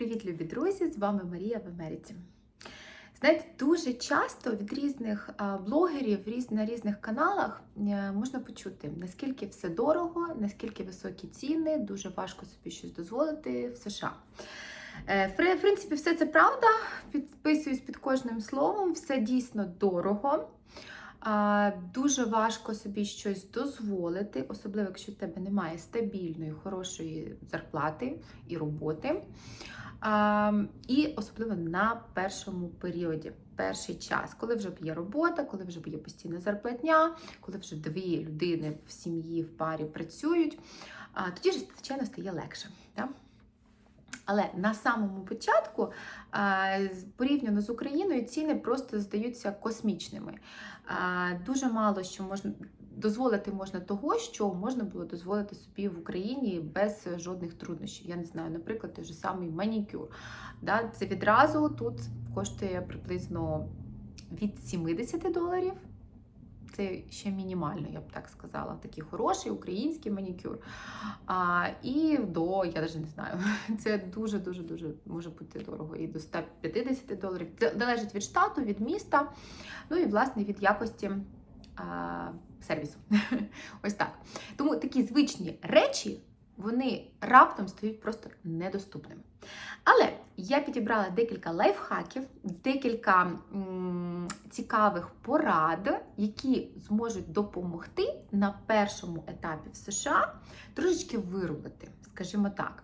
Привіт, любі друзі! З вами Марія в Америці. Знаєте, дуже часто від різних блогерів на різних каналах е, можна почути, наскільки все дорого, наскільки високі ціни, дуже важко собі щось дозволити в США. Е, в принципі, все це правда. Підписуюсь під кожним словом, все дійсно дорого. Дуже важко собі щось дозволити, особливо якщо в тебе немає стабільної, хорошої зарплати і роботи. І особливо на першому періоді, перший час, коли вже є робота, коли вже є постійна зарплатня, коли вже дві людини в сім'ї, в парі працюють, тоді ж, звичайно, стає легше. Так? Але на самому початку, порівняно з Україною, ціни просто здаються космічними. Дуже мало що можна дозволити можна того, що можна було дозволити собі в Україні без жодних труднощів. Я не знаю, наприклад, той же самий манікюр. Це відразу тут коштує приблизно від 70 доларів. Це ще мінімально, я б так сказала. Такий хороший український манікюр. А, І до, я навіть не знаю, це дуже-дуже дуже може бути дорого. І до 150 доларів. Це залежить від штату, від міста, ну і власне від якості сервісу. Ось так. Тому такі звичні речі. Вони раптом стають просто недоступними. Але я підібрала декілька лайфхаків, декілька м цікавих порад, які зможуть допомогти на першому етапі в США трошечки вирулити, скажімо так.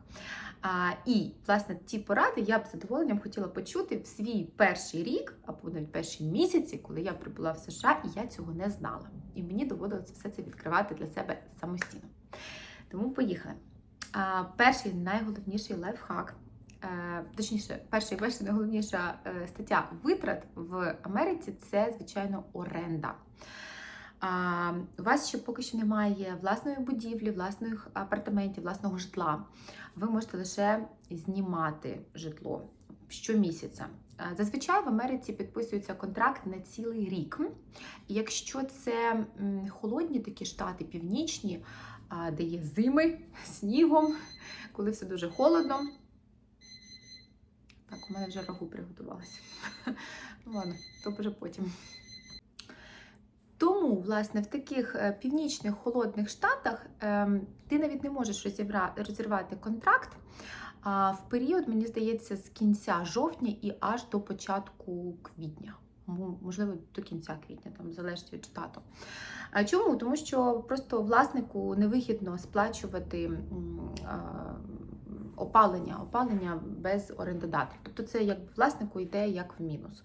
А, І, власне, ті поради я б задоволенням хотіла почути в свій перший рік, або навіть перші місяці, коли я прибула в США, і я цього не знала. І мені доводилося все це відкривати для себе самостійно. Тому поїхали. А, Перший найголовніший лайфхак, е, точніше, перша і найголовніша е, стаття витрат в Америці це, звичайно, оренда. А, У вас ще поки що немає власної будівлі, власних апартаментів, власного житла. Ви можете лише знімати житло щомісяця. Зазвичай в Америці підписується контракт на цілий рік. І якщо це холодні такі штати, північні, де є зими снігом, коли все дуже холодно. Так, у мене вже рагу приготувалася. Ну ладно, то вже потім. Тому, власне, в таких е, північних холодних штатах ем, ти навіть не можеш розірвати контракт в період, мені здається, з кінця жовтня і аж до початку квітня. Можливо, до кінця квітня, там залежить від штату. Чому? Тому що просто власнику невигідно сплачувати опалення, опалення без орендодателя. Тобто це як власнику йде як в мінус.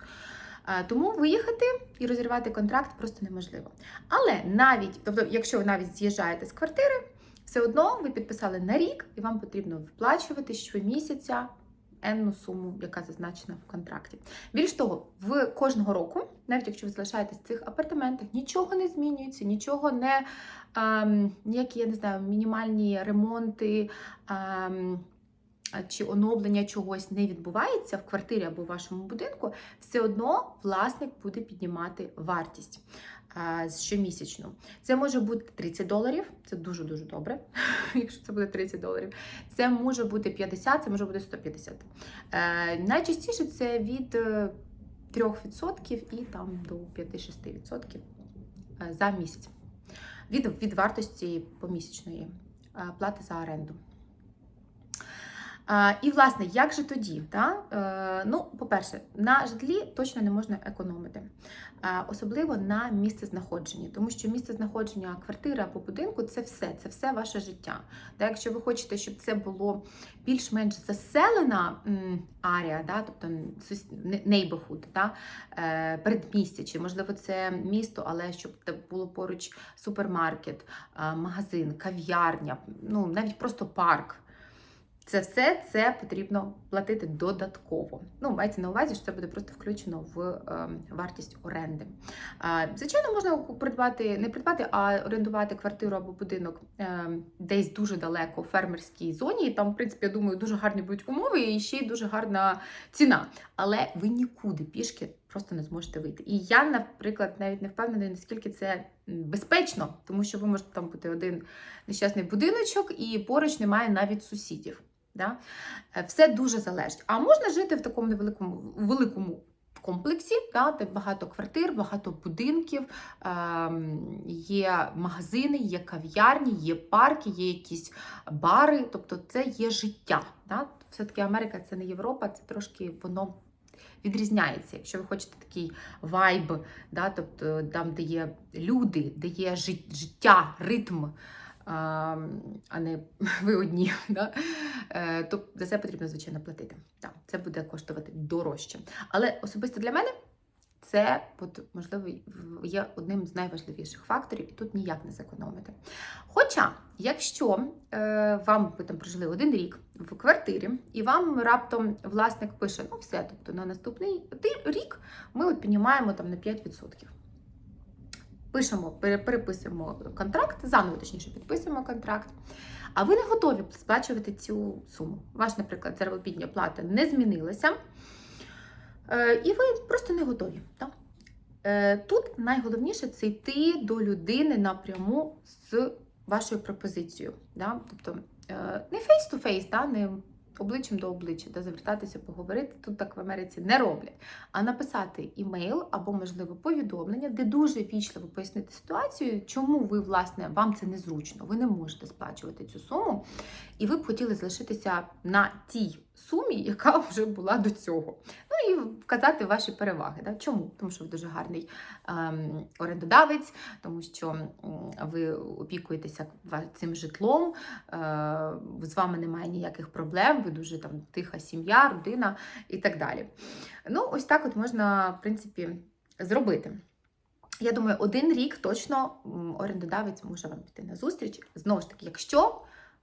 Тому виїхати і розірвати контракт просто неможливо. Але навіть, тобто, якщо ви навіть з'їжджаєте з квартири, все одно ви підписали на рік, і вам потрібно виплачувати щомісяця енну суму, яка зазначена в контракті. Більш того, в кожного року, навіть якщо ви залишаєтесь в цих апартаментах, нічого не змінюється, нічого не ем, ніякі, я не знаю, мінімальні ремонти. Ем, чи оновлення чогось не відбувається в квартирі або в вашому будинку, все одно власник буде піднімати вартість щомісячно. Це може бути 30 доларів, це дуже-дуже добре, якщо це буде 30 доларів. Це може бути 50, це може бути 150. Е, найчастіше це від 3% е, і там до 5-6% е, за місяць. Від, від вартості помісячної плати за оренду. І, власне, як же тоді? Та? Е, ну, По-перше, на житлі точно не можна економити, особливо на місце знаходження, тому що місце знаходження квартири або будинку це все, це все ваше життя. Та Якщо ви хочете, щоб це було більш-менш заселена арія, да? тобто neighborhood? Е, передмістя, чи можливо це місто, але щоб було поруч супермаркет, магазин, кав'ярня, ну навіть просто парк. Це все це потрібно платити додатково. Ну, мається на увазі, що це буде просто включено в е, вартість оренди. Е, звичайно, можна придбати, не придбати, а орендувати квартиру або будинок е, десь дуже далеко в фермерській зоні. І там, в принципі, я думаю, дуже гарні будуть умови і ще й дуже гарна ціна. Але ви нікуди пішки просто не зможете вийти. І я, наприклад, навіть не впевнена, наскільки це безпечно, тому що ви можете там бути один нещасний будиночок, і поруч немає навіть сусідів. Да? Е, Все дуже залежить. А можна жити в такому невеликому великому комплексі, да, де багато квартир, багато будинків, ем, є магазини, є кав'ярні, є парки, є якісь бари. Тобто це є життя. Да? Все-таки Америка це не Європа, це трошки воно відрізняється. Якщо ви хочете такий вайб, да, тобто там, де є люди, де є жит- життя, ритм. а, А не ви одні, да? Е, то за це потрібно, звичайно, платити. Так, це буде коштувати дорожче. Але особисто для мене це, от, можливо, є одним з найважливіших факторів, і тут ніяк не зекономити. Хоча, якщо е, вам ви там прожили один рік в квартирі, і вам раптом власник пише, ну все, тобто на наступний рік ми от піднімаємо там на 5%. Пишемо, переписуємо контракт, заново точніше підписуємо контракт. А ви не готові сплачувати цю суму. Ваш, наприклад, заробітня плата не змінилася, і ви просто не готові. Так? Е, Тут найголовніше це йти до людини напряму з вашою пропозицією. Да? Тобто е, не face-to-face, да? не обличчям до обличчя, да? завертатися, поговорити. Тут так в Америці не роблять. А написати імейл або, можливо, повідомлення, де дуже вічливо пояснити ситуацію, чому ви, власне, вам це незручно, ви не можете сплачувати цю суму, і ви б хотіли залишитися на тій сумі, яка вже була до цього. Ну і вказати ваші переваги. Да? Чому? Тому що ви дуже гарний ем, орендодавець, тому що ви опікуєтеся цим житлом, е, з вами немає ніяких проблем, ви дуже там тиха сім'я, родина і так далі. Ну, ось так от можна, в принципі, зробити. Я думаю, один рік точно орендодавець може вам піти на зустріч. Знову ж таки, якщо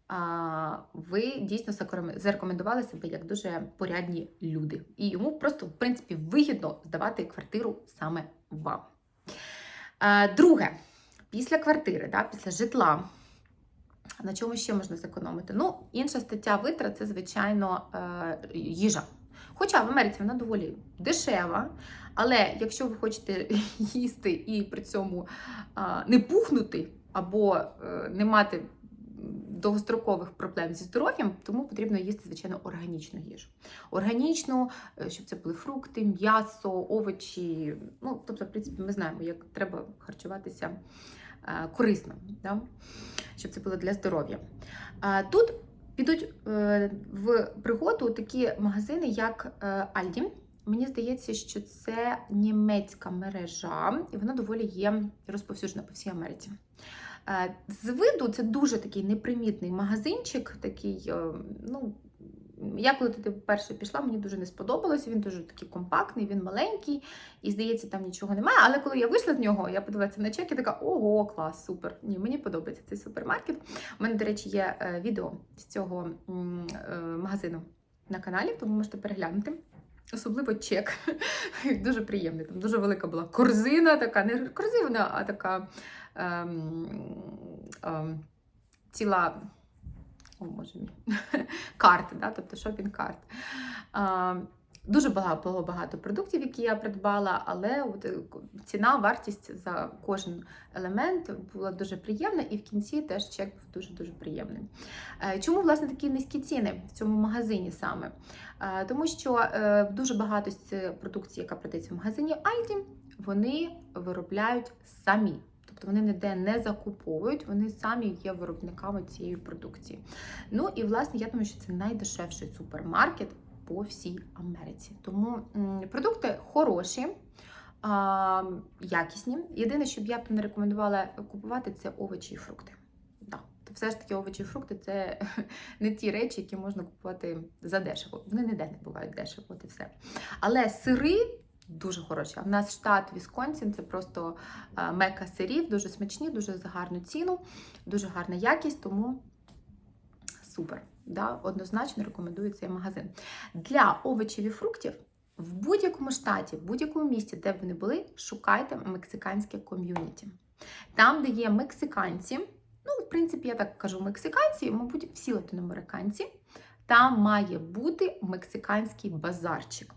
а, ви дійсно зарекомендували себе як дуже порядні люди, і йому просто, в принципі, вигідно здавати квартиру саме вам. А, друге, після квартири, да, після житла. На чому ще можна зекономити? Ну, інша стаття витрат це, звичайно, е, їжа. Хоча в Америці вона доволі дешева, але якщо ви хочете їсти і при цьому не пухнути або е, не мати довгострокових проблем зі здоров'ям, тому потрібно їсти, звичайно, органічну їжу. Органічну, е, щоб це були фрукти, м'ясо, овочі. Ну, тобто, в принципі, ми знаємо, як треба харчуватися е, корисно, да? щоб це було для здоров'я. Тут підуть е, в пригоду такі магазини, як е, Альді. Мені здається, що це німецька мережа, і вона доволі є розповсюджена по всій Америці. Е, З виду це дуже такий непримітний магазинчик, такий, е, ну. Я коли туди вперше пішла, мені дуже не сподобалося. Він дуже такий компактний, він маленький, і здається, там нічого немає. Але коли я вийшла з нього, я подивилася на чек і така: ого, клас, супер! Ні, мені подобається цей супермаркет. У мене, до речі, є е, відео з цього е, магазину на каналі, тому можете переглянути. Особливо чек. Дуже приємний. Там дуже велика була корзина, така, не корзина, а така ем, ем, ціла. О, може мій. карт, да? тобто шопінг-карт. Дуже багато багато продуктів, які я придбала, але от е, ціна, вартість за кожен елемент була дуже приємна, і в кінці теж чек був дуже-дуже приємний. Е, Чому, власне, такі низькі ціни в цьому магазині саме? Е, Тому що дуже багато з продукції, яка продається в магазині Aldi, вони виробляють самі. Тобто вони ніде не закуповують, вони самі є виробниками цієї продукції. Ну і власне я думаю, що це найдешевший супермаркет по всій Америці. Тому продукти хороші, а, якісні. Єдине, що б я б не рекомендувала купувати, це овочі і фрукти. То все ж таки овочі і фрукти це не ті речі, які можна купувати за дешево. Вони ніде не бувають дешево, от і все. Але сири. Дуже хороші. У нас штат Вісконсін, це просто е, мека сирів, дуже смачні, дуже за гарну ціну, дуже гарна якість, тому супер. Да? Однозначно рекомендую цей магазин. Для овочів і фруктів в будь-якому штаті, в будь-якому місті, де б ви не були, шукайте мексиканське ком'юніті. Там, де є мексиканці, ну, в принципі, я так кажу, мексиканці, мабуть, всі латиноамериканці, там має бути мексиканський базарчик.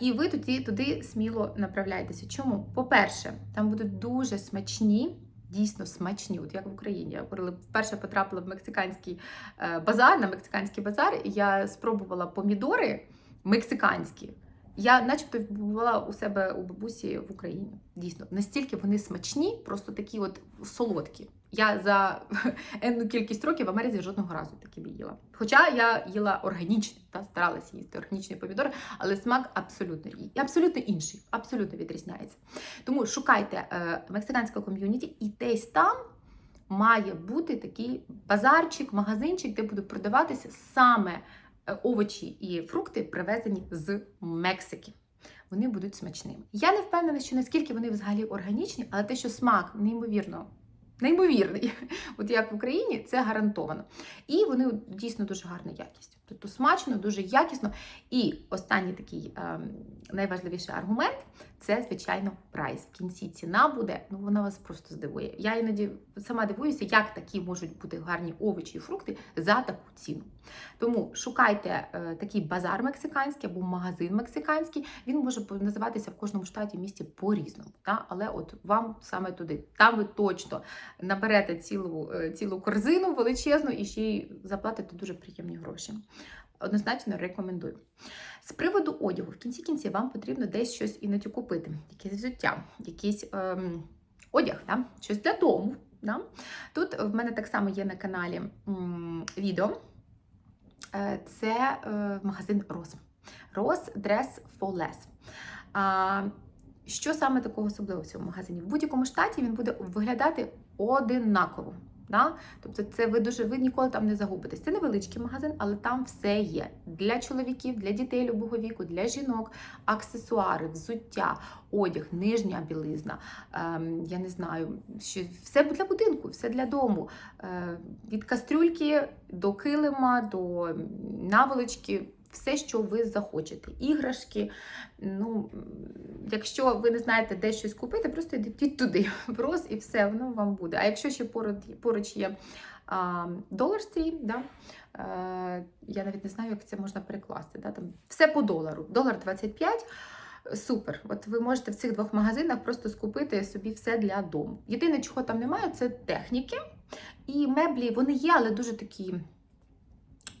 І ви туди, туди сміло направляєтеся. Чому? По-перше, там будуть дуже смачні Дійсно смачні, от як в Україні. Я коли вперше потрапила в мексиканський е, базар, на мексиканський базар, я спробувала помідори мексиканські. Я, начебто, була у себе у бабусі в Україні. Дійсно, настільки вони смачні, просто такі от солодкі. Я за енну кількість років в Америці жодного разу такі не їла. Хоча я їла органічні, та старалася їсти органічні помідори, але смак абсолютно абсолютно інший, абсолютно відрізняється. Тому шукайте е, мексиканське ком'юніті, і десь там має бути такий базарчик, магазинчик, де будуть продаватися саме овочі і фрукти, привезені з Мексики. Вони будуть смачними. Я не впевнена, що наскільки вони взагалі органічні, але те, що смак неймовірно. Неймовірний, от як в Україні, це гарантовано. І вони дійсно дуже гарна якість. Тобто смачно, дуже якісно. І останній такий е, найважливіший аргумент це, звичайно, прайс. В кінці ціна буде, ну вона вас просто здивує. Я іноді сама дивуюся, як такі можуть бути гарні овочі і фрукти за таку ціну. Тому шукайте е, такий базар мексиканський або магазин мексиканський. Він може називатися в кожному штаті місті по-різному. Але от вам саме туди. Там ви точно наберете цілу, е, цілу корзину величезну і ще й заплатите дуже приємні гроші. Однозначно рекомендую. З приводу одягу, в кінці кінці вам потрібно десь щось іноді купити, якесь взуття, якийсь ем, одяг, да? щось для дому. Да? Тут в мене так само є на каналі м, відео. Е, Це е, магазин Роз. Роз Dress for Less. А, що саме такого особливого в цьому магазині? В будь-якому штаті він буде виглядати одинаково. Да? Тобто, це ви дуже ви ніколи там не загубитесь. Це невеличкий магазин, але там все є для чоловіків, для дітей любого віку, для жінок, аксесуари, взуття, одяг, нижня білизна. Ем, я не знаю, що все для будинку, все для дому. Е, від кастрюльки до килима, до наволочки. Все, що ви захочете. Іграшки. Ну, Якщо ви не знаєте, де щось купити, просто йдіть туди, в роз і все, воно вам буде. А якщо ще поруч, є долар стрім, да? е, я навіть не знаю, як це можна перекласти. Да? Там Все по долару. Долар 25. Супер. От ви можете в цих двох магазинах просто скупити собі все для дому. Єдине, чого там немає, це техніки. І меблі, вони є, але дуже такі,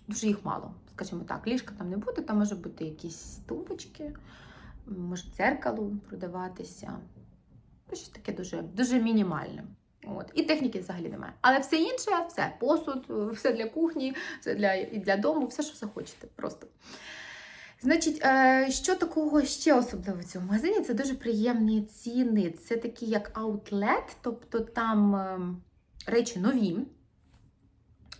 дуже їх мало скажімо так, ліжка там не буде, там може бути якісь тумбочки, може дзеркало продаватися. Ну, щось таке дуже дуже мінімальне. От. І техніки взагалі немає. Але все інше, все, посуд, все для кухні, все для і для дому, все, що захочете. просто. Значить, е, що такого ще особливо в цьому магазині? Це дуже приємні ціни. Це такі як аутлет, тобто там ем, речі нові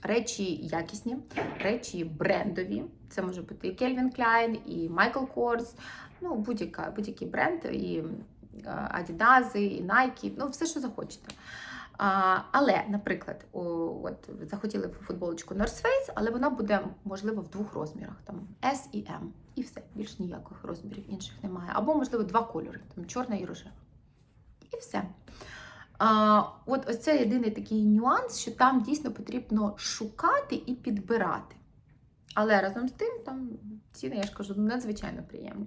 речі якісні, речі брендові. Це може бути і Calvin Klein, і Michael Kors, ну будь-який будь бренд, і Adidas, і Nike, ну все, що захочете. А, Але, наприклад, о, от захотіли футболочку North Face, але вона буде, можливо, в двох розмірах: там S і M. І все, більш ніяких розмірів інших немає. Або, можливо, два кольори, там чорна і рожева. І все. От ось це єдиний такий нюанс, що там дійсно потрібно шукати і підбирати. Але разом з тим, там ціни, я ж кажу, надзвичайно приємні.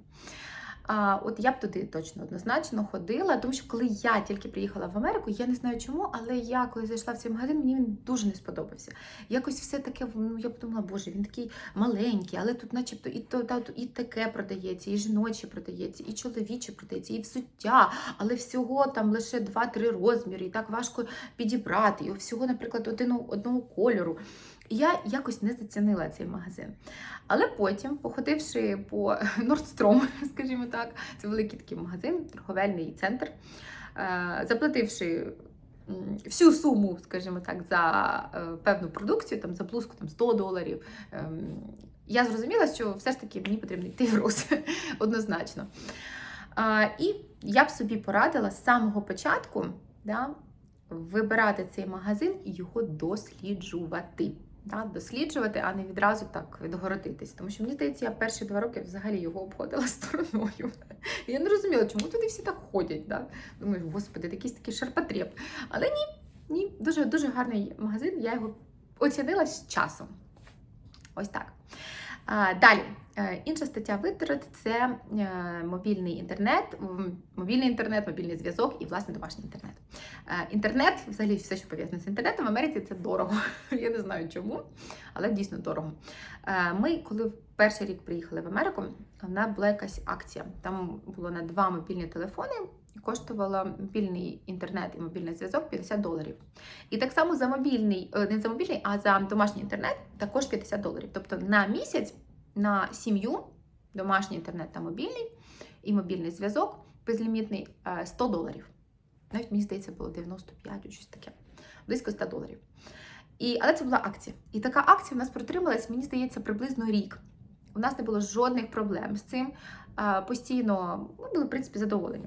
А, От я б туди точно однозначно ходила, тому що коли я тільки приїхала в Америку, я не знаю чому, але я коли зайшла в цей магазин, мені він дуже не сподобався. Якось все таке, ну я подумала, боже, він такий маленький, але тут, начебто, і то та, і таке продається, і жіноче продається, і чоловіче продається, і взуття, але всього там лише 2-3 розміри, і так важко підібрати. І всього, наприклад, один, одного кольору. Я якось не зацінила цей магазин. Але потім, походивши по Нордстром, скажімо так, це великий такий магазин, торговельний центр, е, заплативши всю суму, скажімо так, за е, певну продукцію, там за блузку там 100 доларів. Ем, я зрозуміла, що все ж таки мені потрібно йти в роз однозначно. І я б собі порадила з самого початку да, вибирати цей магазин і його досліджувати да, досліджувати, а не відразу так відгородитись. Тому що мені здається, я перші два роки взагалі його обходила стороною. Я не розуміла, чому туди всі так ходять. Да? Думаю, господи, якийсь такий шарпотреб. Але ні, ні, дуже дуже гарний магазин, я його оцінила з часом. Ось так. Далі, е, інша стаття витрат це е, мобільний інтернет, мобільний інтернет, мобільний зв'язок і власне домашній інтернет. Е, Інтернет, взагалі, все, що пов'язане з інтернетом в Америці, це дорого. Я не знаю чому, але дійсно дорого. Ми, коли в перший рік приїхали в Америку, в була якась акція. Там було на два мобільні телефони. І Коштувало мобільний інтернет і мобільний зв'язок 50 доларів. І так само за мобільний, е, не за мобільний, а за домашній інтернет також 50 доларів. Тобто на місяць на сім'ю домашній інтернет та мобільний і мобільний зв'язок безлімітний е, 100 доларів. Навіть мені здається, було 95 щось таке, близько 100 доларів. І, але це була акція. І така акція у нас протрималась, мені здається, приблизно рік. У нас не було жодних проблем з цим. Е, Постійно ми були, в принципі, задоволені.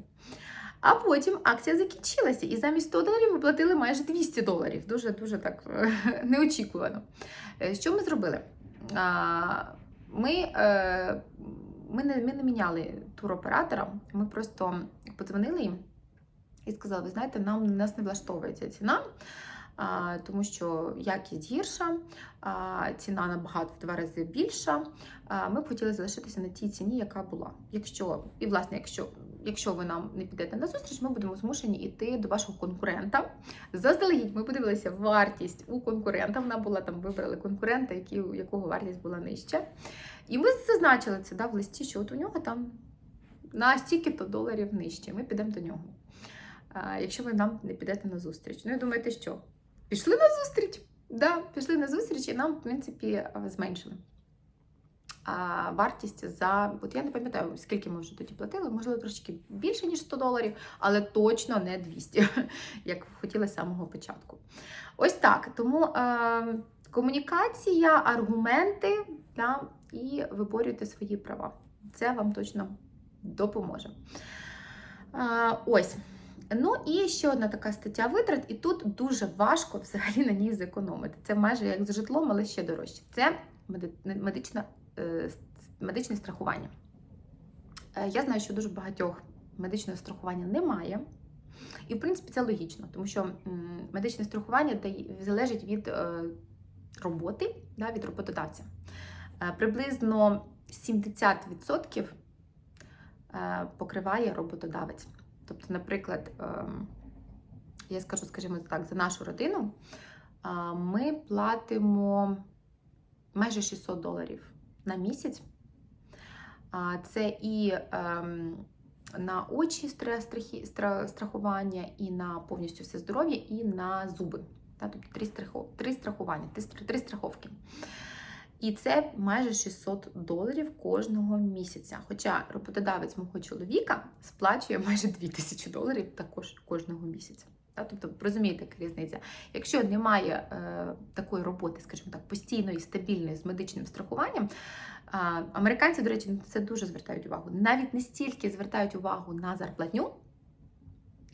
А потім акція закінчилася, і замість 100 доларів ми платили майже 200 доларів. Дуже дуже так неочікувано. Е, Що ми зробили? Ми, е, ми, не, ми не міняли туроператора, ми просто подзвонили їм і сказали: ви знаєте, нам нас не влаштовує ця ціна. А, тому що якість гірша, а, ціна набагато в два рази більша. А, ми хотіли залишитися на тій ціні, яка була. Якщо і власне, якщо, якщо ви нам не підете на зустріч, ми будемо змушені йти до вашого конкурента. Заздалегідь ми подивилися вартість у конкурента. Вона була там, вибрали конкурента, який, якого вартість була нижча. І ми зазначили це да, в листі, що от у нього там на стільки-то доларів нижче. Ми підемо до нього. Якщо ви нам не підете на зустріч. Ну, і думаєте, що? Пішли на зустріч? Да, пішли на зустріч і нам, в принципі, зменшили. Вартість за, от я не пам'ятаю, скільки ми вже тоді платили, можливо, трошки більше, ніж 100 доларів, але точно не 200, як хотіли з самого початку. Ось так. Тому е, комунікація, аргументи да, і виборюйте свої права. Це вам точно допоможе. Е, ось. Ну і ще одна така стаття витрат, і тут дуже важко взагалі на ній зекономити. Це майже як з житлом, але ще дорожче. Це медична, медичне страхування. Е, Я знаю, що дуже багатьох медичного страхування немає. І, в принципі, це логічно, тому що медичне страхування залежить від е, роботи, від роботодавця. Е, Приблизно 70% е, покриває роботодавець. Тобто, наприклад, ем, я скажу, скажімо так, за нашу родину ми платимо майже 600 доларів на місяць. Це і ем, на очі страхування, і на повністю все здоров'я, і на зуби. Тобто три, страхування, три страховки. І це майже 600 доларів кожного місяця. Хоча роботодавець мого чоловіка сплачує майже 2000 доларів також кожного місяця. Тобто, розумієте, яка різниця. Якщо немає е, такої роботи, скажімо так, постійної, стабільної з медичним страхуванням, е, американці, до речі, на це дуже звертають увагу. Навіть не стільки звертають увагу на зарплатню,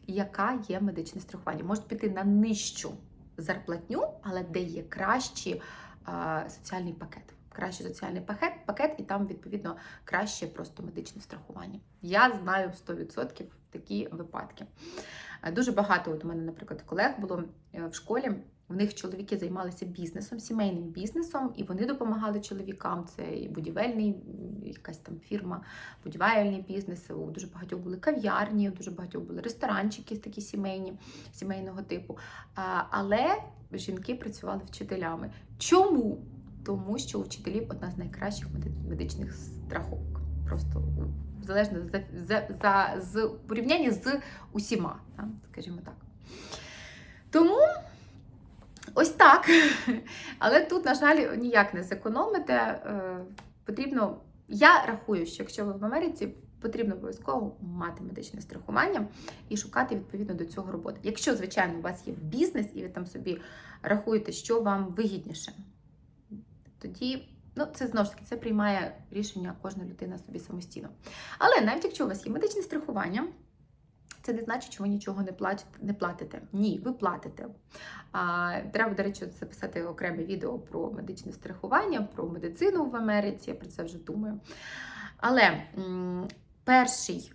яка є медичне страхування. Можуть піти на нижчу зарплатню, але де є кращі а, соціальний пакет. Кращий соціальний пакет, пакет, і там, відповідно, краще просто медичне страхування. Я знаю 100% такі випадки. Е, Дуже багато от у мене, наприклад, колег було е, в школі. В них чоловіки займалися бізнесом, сімейним бізнесом, і вони допомагали чоловікам. Це і будівельний, якась там фірма, будівельний бізнес. У дуже багатьох були кав'ярні, у дуже багатьох були ресторанчики такі сімейні, сімейного типу. Але жінки працювали вчителями. Чому? Тому що у вчителів одна з найкращих медичних страховок. Просто залежно за, за, за з в порівнянні з усіма, так, скажімо так. Тому ось так. Але тут, на жаль, ніяк не зекономите. Е, Потрібно, я рахую, що якщо ви в Америці, потрібно обов'язково мати медичне страхування і шукати відповідно до цього роботи. Якщо, звичайно, у вас є бізнес, і ви там собі рахуєте, що вам вигідніше, тоді. Ну, це знову ж таки це приймає рішення кожна людина собі самостійно. Але навіть якщо у вас є медичне страхування, це не значить, що ви нічого не платите. Не платите. Ні, ви платите. А, треба, до речі, записати окреме відео про медичне страхування, про медицину в Америці. Я про це вже думаю. Але м, перший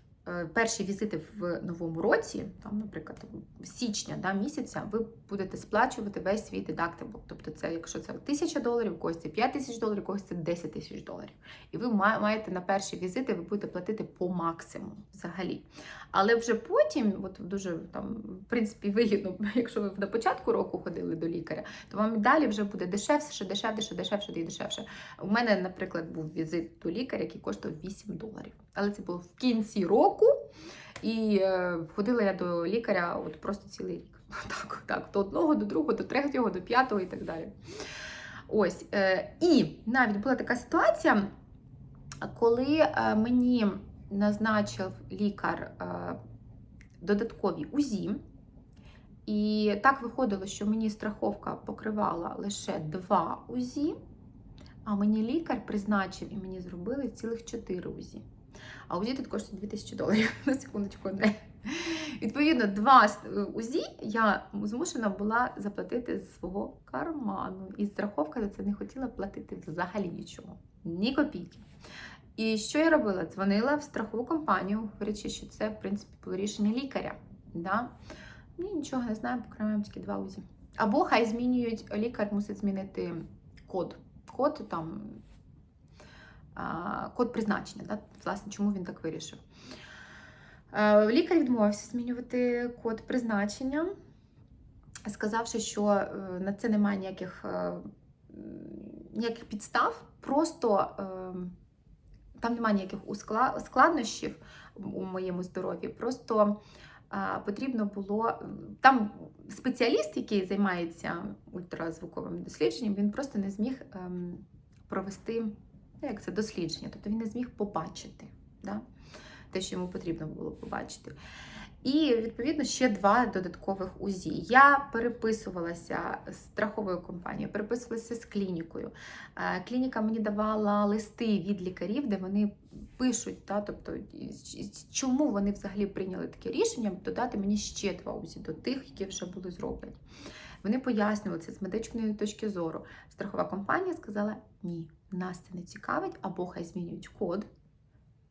перші візити в новому році, там, наприклад, січня да, місяця, ви будете сплачувати весь свій дедактибл. Тобто, це якщо це тисяча доларів, когось це 5 тисяч доларів, когось це 10 тисяч доларів. І ви маєте на перші візити, ви будете платити по максимуму взагалі. Але вже потім, от дуже там, в принципі, вигідно, якщо ви на початку року ходили до лікаря, то вам далі вже буде дешевше, дешевше, дешевше і дешевше. У мене, наприклад, був візит до лікаря, який коштував 8 доларів. Але це було в кінці року, і е, ходила я до лікаря от просто цілий рік. Так, так, до одного, до другого, до третього, до п'ятого і так далі. Ось. Е, і навіть була така ситуація, коли е, мені назначив лікар додаткові УЗІ. І так виходило, що мені страховка покривала лише два УЗІ, а мені лікар призначив і мені зробили цілих чотири УЗІ. А УЗІ тут коштує 2000 доларів на секундочку, Андрей. Відповідно, два УЗІ я змушена була заплатити з свого карману. І страховка за це не хотіла платити взагалі нічого, ні копійки. І що я робила? Дзвонила в страхову компанію, говорячи, що це, в принципі, було рішення лікаря. Да? Ні, нічого не знаю, покриваємо тільки два УЗІ. Або хай змінюють, лікар мусить змінити код. Код там код призначення. Да? Власне, чому він так вирішив. Е, Лікар відмовився змінювати код призначення, сказавши, що е, на це немає ніяких, е, ніяких підстав, просто там немає ніяких складнощів у моєму здоров'ї. Просто потрібно було там спеціаліст, який займається ультразвуковим дослідженням, він просто не зміг ем, провести як це дослідження, тобто він не зміг побачити да? те, що йому потрібно було побачити. І відповідно ще два додаткових УЗІ. Я переписувалася з страховою компанією, переписувалася з клінікою. Е, Клініка мені давала листи від лікарів, де вони пишуть, та, тобто, чому вони взагалі прийняли таке рішення додати мені ще два УЗІ до тих, які вже були зроблені. Вони пояснювали це з медичної точки зору. Страхова компанія сказала: ні, нас це не цікавить, або хай змінюють код,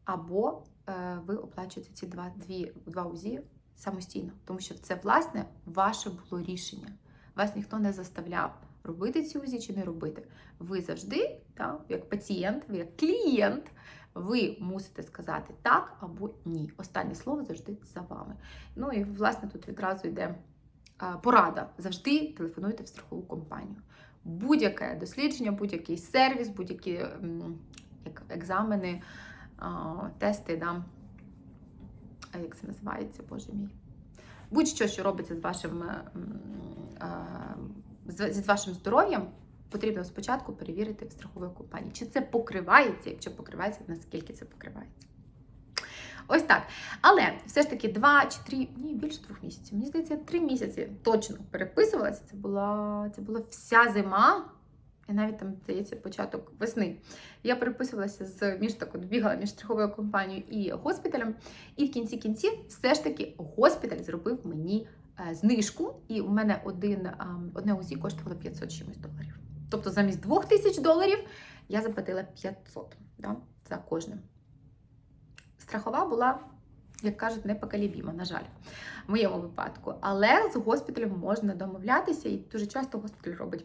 або е, ви оплачуєте ці два, дві, два УЗІ самостійно, тому що це, власне, ваше було рішення. Вас ніхто не заставляв робити ці УЗІ чи не робити. Ви завжди, так, як пацієнт, як клієнт, ви мусите сказати так або ні. Останнє слово завжди за вами. Ну і власне тут відразу йде порада. Завжди телефонуйте в страхову компанію. Будь-яке дослідження, будь-який сервіс, будь-які як екзамени, тести, да. Як це називається, боже мій. Будь-що, що робиться з вашим, з вашим здоров'ям, потрібно спочатку перевірити в страховій компанії, чи це покривається, якщо покривається, наскільки це покривається. Ось так. Але все ж таки два чи три, ні, більше двох місяців. Мені здається, три місяці точно переписувалася. Це була, це була вся зима, і навіть там, здається, початок весни. Я переписувалася з між так, от бігала між страховою компанією і госпіталем. І в кінці кінців все ж таки госпіталь зробив мені е, знижку, і у мене один, ем, одне УЗІ коштувало 500 чимось доларів. Тобто замість 2000 доларів я заплатила 500 да, за кожним. Страхова була, як кажуть, непоколебіма, на жаль, в моєму випадку. Але з госпіталем можна домовлятися, і дуже часто госпіталь робить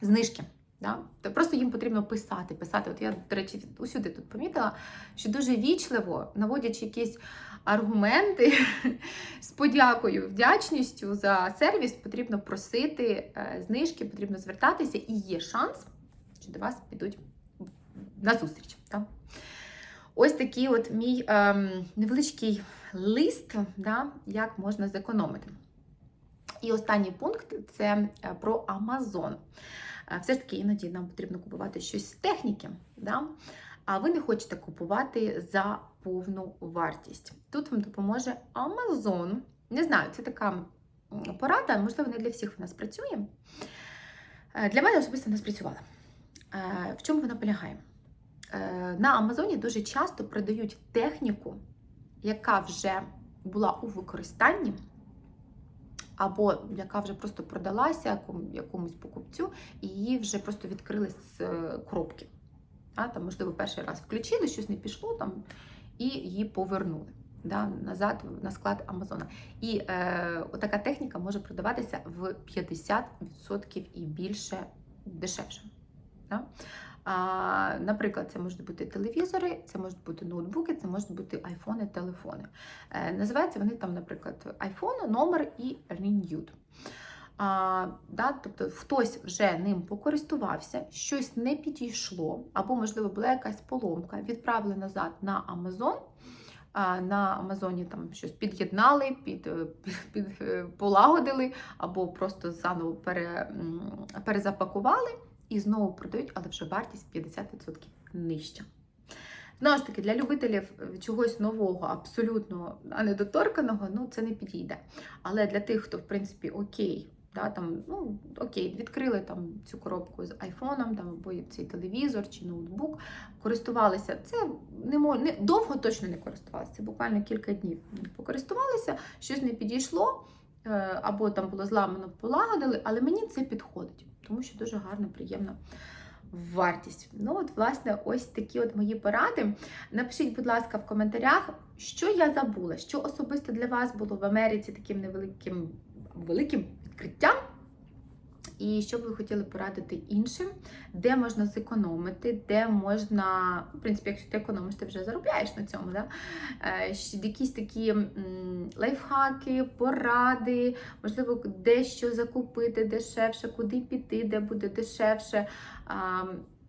знижки. Да? То просто їм потрібно писати, писати. От я, до речі, усюди тут помітила, що дуже вічливо, наводячи якісь аргументи з подякою, вдячністю за сервіс, потрібно просити е, знижки, потрібно звертатися, і є шанс, що до вас підуть на зустріч. Да? Ось такий от мій ем, невеличкий лист, да, як можна зекономити. І останній пункт це е, про Amazon. Е, Все ж таки іноді нам потрібно купувати щось з техніки, да? а ви не хочете купувати за повну вартість. Тут вам допоможе Amazon. Не знаю, це така порада, можливо, не для всіх вона спрацює. Е, Для мене особисто не спрацювала. В чому вона полягає? Е, На Амазоні дуже часто продають техніку, яка вже була у використанні, або яка вже просто продалася якомусь покупцю, і її вже просто відкрили з е, коробки. А, там, можливо, перший раз включили, щось не пішло там, і її повернули. да, назад на склад Амазона. І е, така техніка може продаватися в 50% і більше дешевше. Да? Наприклад, це можуть бути телевізори, це можуть бути ноутбуки, це можуть бути айфони, телефони. Е, називаються вони там, наприклад, iPhone, номер і Renewed. А, да, тобто хтось вже ним покористувався, щось не підійшло, або, можливо, була якась поломка, відправили назад на Amazon. А, На Амазоні там щось під'єднали, під, під, під, е, полагодили, або просто заново пере, перезапакували і знову продають, але вже вартість 50% нижча. Знову ж таки, для любителів чогось нового, абсолютно недоторканого, ну це не підійде. Але для тих, хто в принципі окей, да, там, ну окей, відкрили там цю коробку з айфоном, там або цей телевізор чи ноутбук, користувалися. Це не мож... не довго точно не користувалися. Буквально кілька днів покористувалися, щось не підійшло, е, або там було зламано, полагодили, але мені це підходить, тому що дуже гарна, приємна вартість. Ну, от, власне, ось такі от мої поради. Напишіть, будь ласка, в коментарях, що я забула, що особисто для вас було в Америці таким невеликим великим відкриттям. І що б ви хотіли порадити іншим, де можна зекономити, де можна, в принципі, якщо ти економиш, ти вже заробляєш на цьому, да? Е, якісь такі лайфхаки, поради, можливо, дещо закупити дешевше, куди піти, де буде дешевше.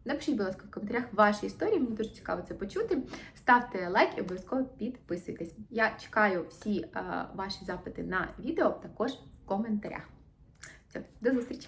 Напишіть, будь ласка, в коментарях ваші історії, мені дуже цікаво це почути. Ставте лайк і обов'язково підписуйтесь. Я чекаю всі е, ваші запити на відео також в коментарях. Все, до зустрічі!